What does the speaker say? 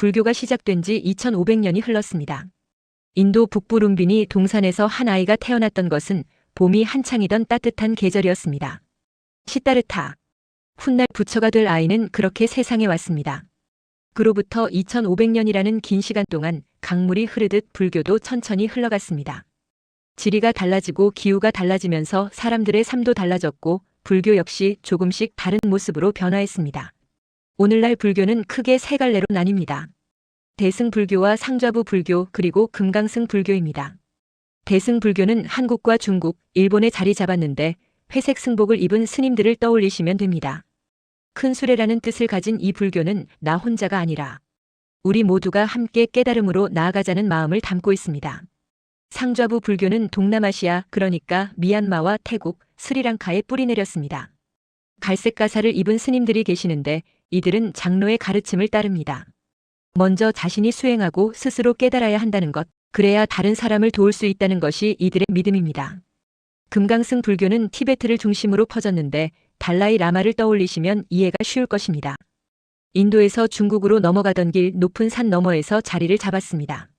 불교가 시작된 지 2500년이 흘렀습니다. 인도 북부 룸비니 동산에서 한 아이가 태어났던 것은 봄이 한창이던 따뜻한 계절이었습니다. 시따르타. 훗날 부처가 될 아이는 그렇게 세상에 왔습니다. 그로부터 2500년이라는 긴 시간 동안 강물이 흐르듯 불교도 천천히 흘러갔습니다. 지리가 달라지고 기후가 달라지면서 사람들의 삶도 달라졌고 불교 역시 조금씩 다른 모습으로 변화했습니다. 오늘날 불교는 크게 세 갈래로 나뉩니다. 대승 불교와 상좌부 불교 그리고 금강승 불교입니다. 대승 불교는 한국과 중국, 일본에 자리 잡았는데 회색 승복을 입은 스님들을 떠올리시면 됩니다. 큰 수레라는 뜻을 가진 이 불교는 나 혼자가 아니라 우리 모두가 함께 깨달음으로 나아가자는 마음을 담고 있습니다. 상좌부 불교는 동남아시아 그러니까 미얀마와 태국, 스리랑카에 뿌리 내렸습니다. 갈색 가사를 입은 스님들이 계시는데 이들은 장로의 가르침을 따릅니다. 먼저 자신이 수행하고 스스로 깨달아야 한다는 것, 그래야 다른 사람을 도울 수 있다는 것이 이들의 믿음입니다. 금강승 불교는 티베트를 중심으로 퍼졌는데 달라이 라마를 떠올리시면 이해가 쉬울 것입니다. 인도에서 중국으로 넘어가던 길 높은 산 너머에서 자리를 잡았습니다.